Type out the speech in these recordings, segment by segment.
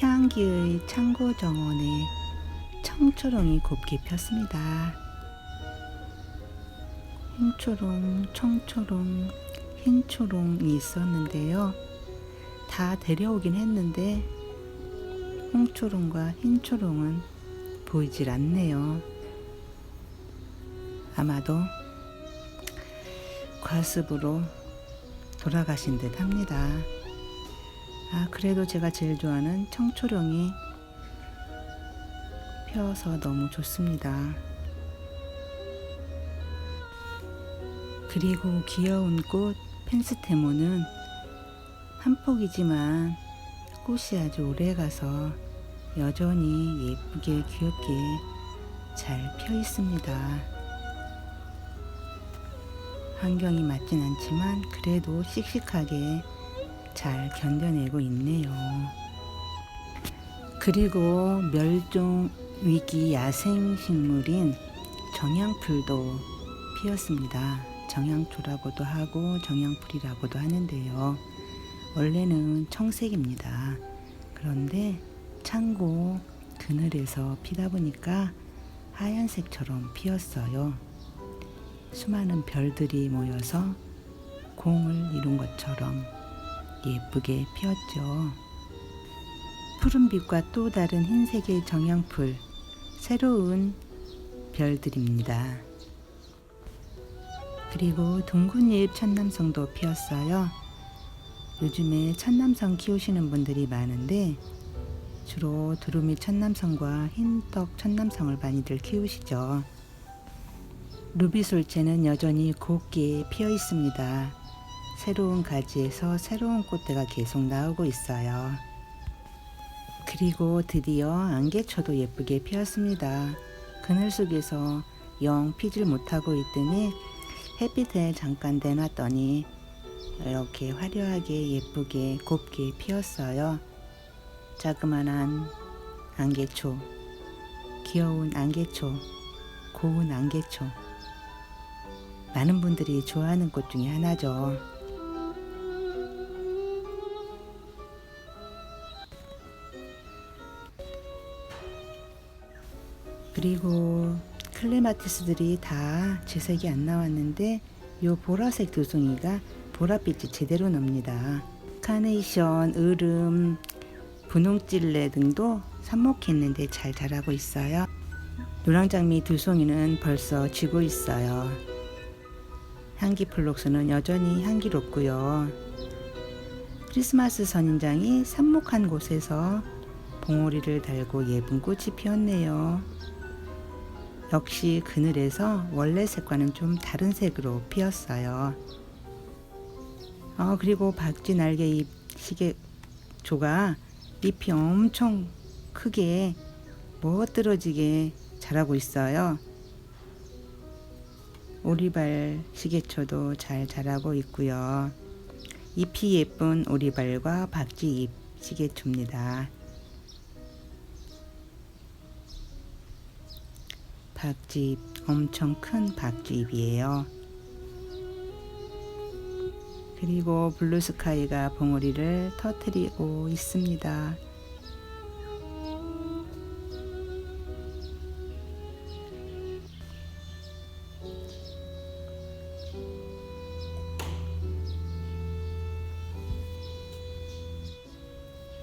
향기의 창고 정원에 청초롱이 곱게 폈습니다. 흰초롱, 청초롱, 흰초롱이 있었는데요. 다 데려오긴 했는데 홍초롱과 흰초롱은 보이질 않네요. 아마도 과습으로 돌아가신 듯 합니다. 아, 그래도 제가 제일 좋아하는 청초롱이 펴서 너무 좋습니다. 그리고 귀여운 꽃 펜스테모는 한 폭이지만 꽃이 아주 오래 가서 여전히 예쁘게 귀엽게 잘 펴 있습니다. 환경이 맞진 않지만 그래도 씩씩하게 잘 견뎌내고 있네요. 그리고 멸종 위기 야생 식물인 정향풀도 피었습니다. 정향초라고도 하고 정향풀이라고도 하는데요. 원래는 청색입니다. 그런데 창고 그늘에서 피다 보니까 하얀색처럼 피었어요. 수많은 별들이 모여서 공을 이룬 것처럼 예쁘게 피었죠. 푸른빛과 또 다른 흰색의 정향풀, 새로운 별들입니다. 그리고 둥근잎 천남성도 피었어요. 요즘에 천남성 키우시는 분들이 많은데 주로 두루미 천남성과 흰떡 천남성을 많이들 키우시죠. 루비솔체는 여전히 곱게 피어 있습니다. 새로운 가지에서 새로운 꽃대가 계속 나오고 있어요. 그리고 드디어 안개초도 예쁘게 피었습니다. 그늘 속에서 영 피질 못하고 있더니 햇빛에 잠깐 내놨더니 이렇게 화려하게 예쁘게 곱게 피었어요. 자그만한 안개초, 귀여운 안개초, 고운 안개초. 많은 분들이 좋아하는 꽃 중에 하나죠. 그리고 클레마티스들이 다 재색이 안 나왔는데 요 보라색 두송이가 보랏빛이 제대로 납니다. 카네이션, 으름, 분홍찔레 등도 삽목했는데 잘 자라고 있어요. 노랑장미 두송이는 벌써 지고 있어요. 향기 플록스는 여전히 향기롭고요. 크리스마스 선인장이 삽목한 곳에서 봉오리를 달고 예쁜 꽃이 피었네요. 역시 그늘에서 원래 색과는 좀 다른 색으로 피었어요. 어, 그리고 박쥐 날개 잎 시계조가 잎이 엄청 크게 멋들어지게 자라고 있어요. 오리발 시계초도 잘 자라고 있고요. 잎이 예쁜 오리발과 박쥐 잎 시계초입니다. 박쥐잎 엄청 큰 박쥐잎이에요. 그리고 블루스카이가 봉우리를 터트리고 있습니다.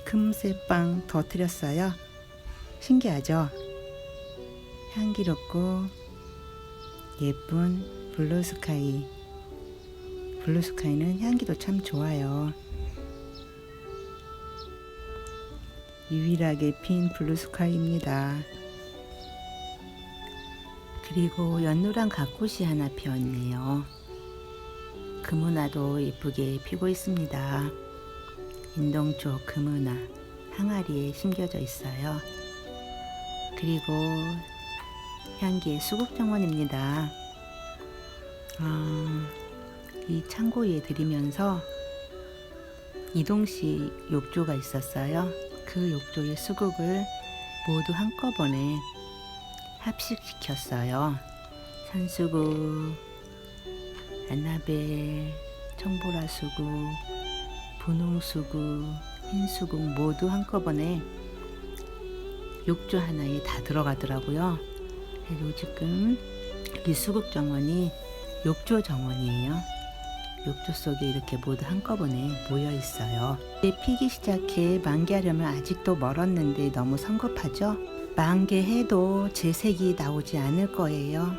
금세 빵 터트렸어요. 신기하죠? 향기롭고 예쁜 블루스카이. 블루스카이는 향기도 참 좋아요. 유일하게 핀 블루스카이입니다. 그리고 연노랑 각꽃이 하나 피었네요. 금은화도 예쁘게 피고 있습니다. 인동초 금은화 항아리에 심겨져 있어요. 그리고 향기의 수국정원입니다. 아, 이 창고에 들이면서 이동식 욕조가 있었어요. 그 욕조의 수국을 모두 한꺼번에 합식시켰어요. 산수국, 안나벨, 청보라 수국, 분홍 수국, 흰 수국 모두 한꺼번에 욕조 하나에 다 들어가더라고요. 그리고 지금 이 수국 정원이 욕조 정원이에요. 욕조 속에 이렇게 모두 한꺼번에 모여 있어요. 이제 피기 시작해 만개하려면 아직도 멀었는데 너무 성급하죠? 만개해도 제 색이 나오지 않을 거예요.